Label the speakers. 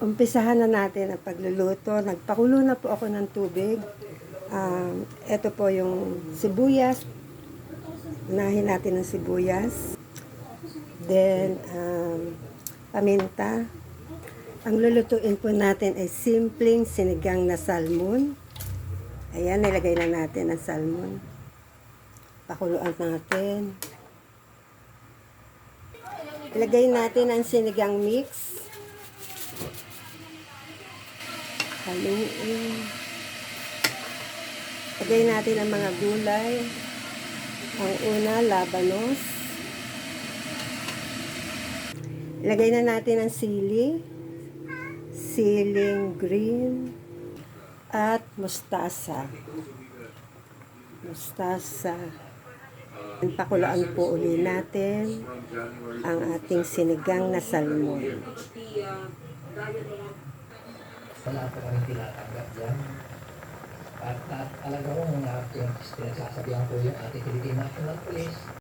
Speaker 1: umpisahan na natin ang pagluluto. Nagpakulo na po ako ng tubig. Um, ito po yung sibuyas. Unahin natin ang sibuyas. Then, um, paminta. Ang lulutuin po natin ay simpleng sinigang na salmon. Ayan, nilagay na natin ang salmon. Pakuluan natin. Ilagay natin ang sinigang mix. Haluin. Lagay natin ang mga gulay. Ang una, labanos. Ilagay na natin ang sili. Siling green. At mustasa. Mustasa. Pakuloan po uli natin ang ating sinigang na salmon.
Speaker 2: Wala po kami tinatanggap dyan. At, at alaga ko mga pinagsasabihan ko yung ating Philippine National Police